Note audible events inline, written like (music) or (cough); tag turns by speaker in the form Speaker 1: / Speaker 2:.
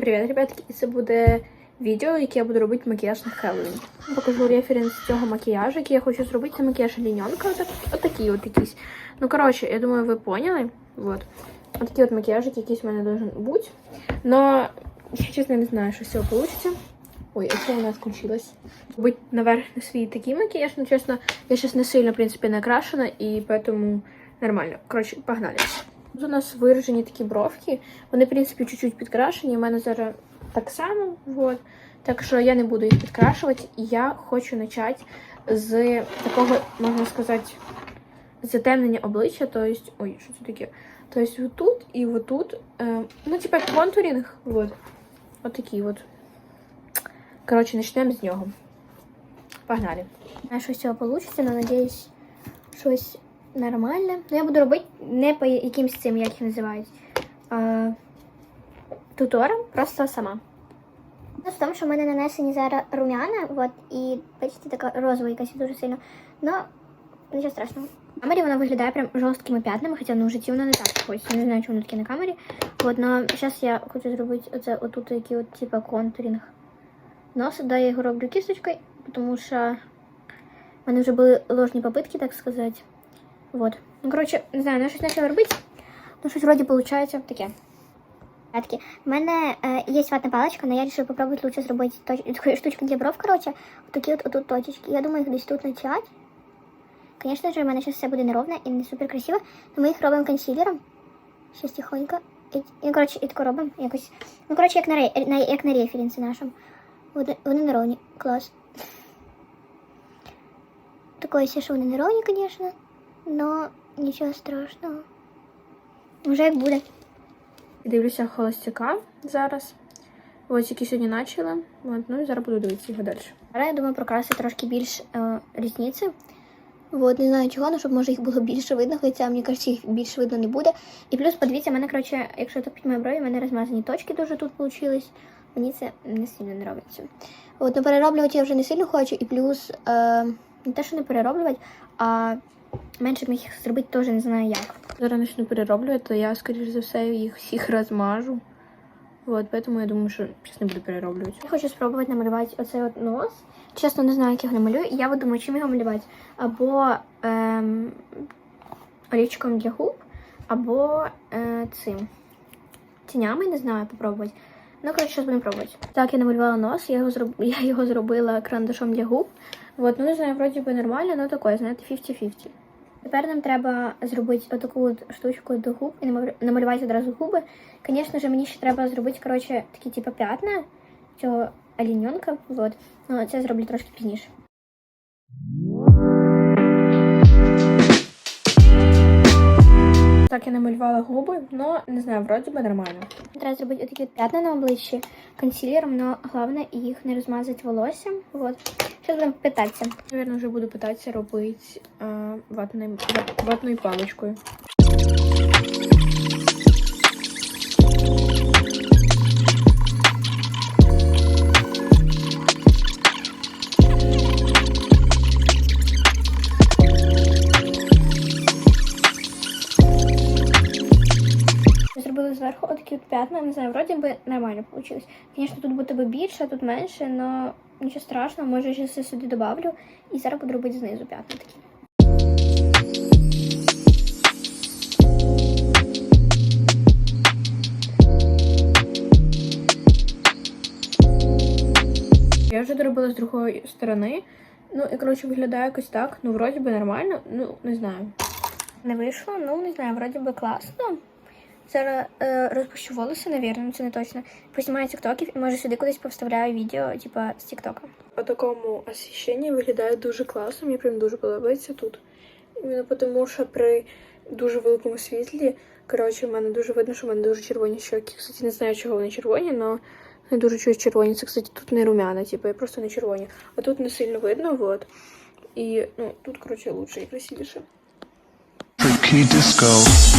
Speaker 1: Привіт, ребятки! І це буде відео, яке я буду робити макіяж на Хеллоуін. Покажу референс цього макіяжу, який я хочу зробити. Це макіяж ліньонка, отак, отакий от якийсь. Ну, коротше, я думаю, ви поняли. Вот. Отакий от макіяжик якийсь у мене должен бути. Но я чесно не знаю, що з цього вийде. Ой, а це у нас включилось. Бути наверх на свій такий макіяж, ну чесно, я зараз не сильно, в принципі, накрашена, і поэтому нормально. Коротше, погнали. Тут у нас виражені такі бровки. Вони, в принципі, чуть-чуть підкрашені. У мене зараз так само. Вот. Так що я не буду їх підкрашувати. І я хочу почати з такого, можна сказати, затемнення обличчя. Тобто, ой, що це таке? Тобто, отут і отут. Е, ну, типа контурінг. Вот. От такий от. Коротше, почнемо з нього. Погнали.
Speaker 2: знаю, що цього вийде, але надіюсь, щось нормальне. Ну, я буду робити не по якимсь цим, як їх називають, а, тутором, просто сама. Ну, в тому, що в мене нанесені зараз румяна, от, і бачите, така розова якась дуже сильно. Ну, нічого страшного. На камері вона виглядає прям жорсткими п'ятнами, хоча ну, в житті вона не так ось. Я не знаю, чому воно таке на камері. От, но зараз я хочу зробити оце отут такий от, типа, контурінг носа. Да, я його роблю кисточкою, тому що в мене вже були ложні попитки, так сказати. Вот. Ну, коротше, не знаю, я щось почала робити. Ну, щось вроді виходить таке. Ребятки, в мене е, є ватна паличка, але я вирішила попробувати лучше зробити точ... таку (laughs) штучку для бров, коротше. Такі от отут точечки. Я думаю, їх десь тут начать. Звісно ж, в мене зараз все буде неровно і не супер красиво, то ми їх робимо консилером. Щас тихонько. І, і, коротше, і тако робимо якось. Ну, коротше, як на, ре... на, як на референсі нашому. Вони, вони неровні. Клас. Такое все, що вони неровні, звісно. Но нічого страшного. Вже як буде.
Speaker 1: Дивлюся холостяка зараз. Ось які сьогодні почала. От, ну і зараз буду дивитися його далі.
Speaker 2: Зараз я думаю прокрасити трошки більш е, різниці. Вот, не знаю чого, але щоб може їх було більше видно, хоча мені кажуть, їх більше видно не буде. І плюс, подивіться, в мене, коротше, якщо топить мої брові, в мене розмазані точки дуже тут вийшли. Мені це не сильно не робиться. От, ну перероблювати я вже не сильно хочу, і плюс е, не те, що не перероблювати, а менше б їх зробити теж не знаю як.
Speaker 1: Зараз почну перероблювати, то я, скоріш за все, їх всіх розмажу. От, поэтому я думаю, що зараз не буду перероблювати.
Speaker 2: Я хочу спробувати намалювати оцей от нос. Чесно, не знаю, як його намалюю. І я думаю, чим його малювати. Або ем, олівчиком для губ, або е, цим тінями, не знаю, попробувати. Ну, коротше, зараз будемо пробувати. Так, я намалювала нос, я його, зроб... я його зробила карандашом для губ. Вот, ну, не знаю, вроді би нормально, але таке, знаєте, 50-50. Тепер нам треба зробити отаку от штучку до губ і намалювати одразу губи. Звісно ж, мені ще треба зробити, коротше, такі типу п'ятна цього оліньонка. Вот. Ну, це зроблю трошки пізніше.
Speaker 1: Так, я намалювала губи, але не знаю, вроді би нормально.
Speaker 2: Треба зробити отакі п'ятна на обличчі консилером, але головне їх не розмазати волоссям. Вот. Що будемо питатися.
Speaker 1: Наверно, вже буду питатися робити е, ватним, ватною паличкою.
Speaker 2: Зверху отакі от п'ятна, не знаю, вроді би нормально вийшло. Звісно, тут буде би більше, а тут менше, але нічого страшного, може, я ще сюди добавлю. І зараз буду робити знизу п'ятна такі.
Speaker 1: Я вже доробила з другої сторони. Ну і коротше виглядає якось так. Ну, вроді би нормально, ну не знаю.
Speaker 2: Не вийшло, ну не знаю, вроді би класно. Зараз е, розпущу волоси, навірно, це не точно. Познімаю тіктоків і може сюди кудись повставляю відео, типа з тіктока.
Speaker 1: По такому освіщенні виглядає дуже класно, мені прям дуже подобається тут. Іменно тому, що при дуже великому світлі, коротше, в мене дуже видно, що в мене дуже червоні щоки. Кстати, не знаю, чого вони червоні, але не дуже чогось червоні. Це, кстати, тут не румяна, типу, я просто не червоні. А тут не сильно видно, вот. І ну, тут, коротше, лучше і красивіше.
Speaker 3: Freaky disco.